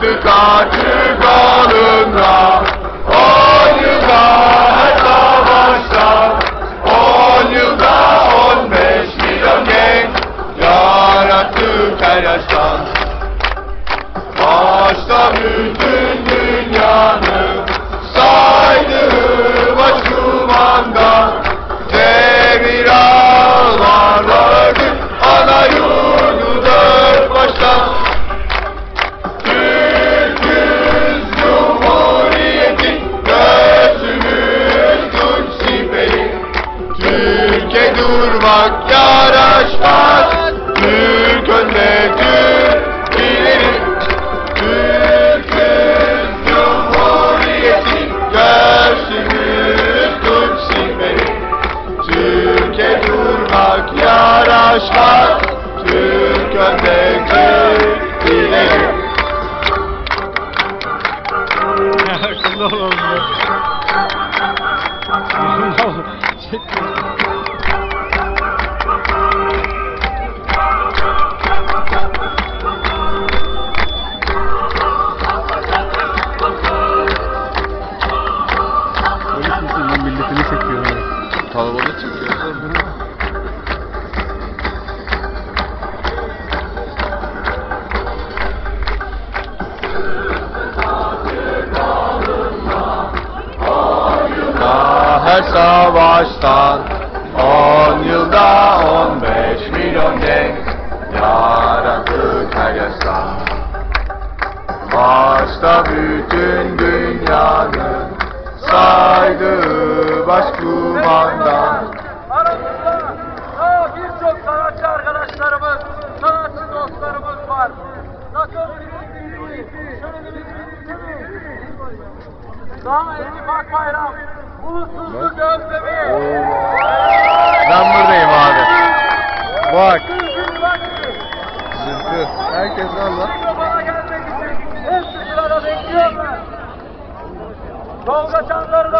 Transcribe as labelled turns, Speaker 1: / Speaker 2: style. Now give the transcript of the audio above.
Speaker 1: Üftü kaçı dalında On yaraşmaz Türk önde Türk ileri
Speaker 2: ya. Çek. Polis misin milletini çekiyor.
Speaker 1: Kalabalık çıkıyor. Savaştan On yılda on beş milyon genç Yarattık her yaştan Başta bütün dünyanın Saydığı başkumandan.
Speaker 3: Aramızda daha birçok sanatçı arkadaşlarımız, sanatçı dostlarımız var. Sakın daha Elif Akbayram, bulutsuzluk özlemi.
Speaker 1: Ben buradayım abi. Bak.
Speaker 3: Zülfü.
Speaker 1: Herkes
Speaker 3: bekliyorlar. Tolga Çandar'ı da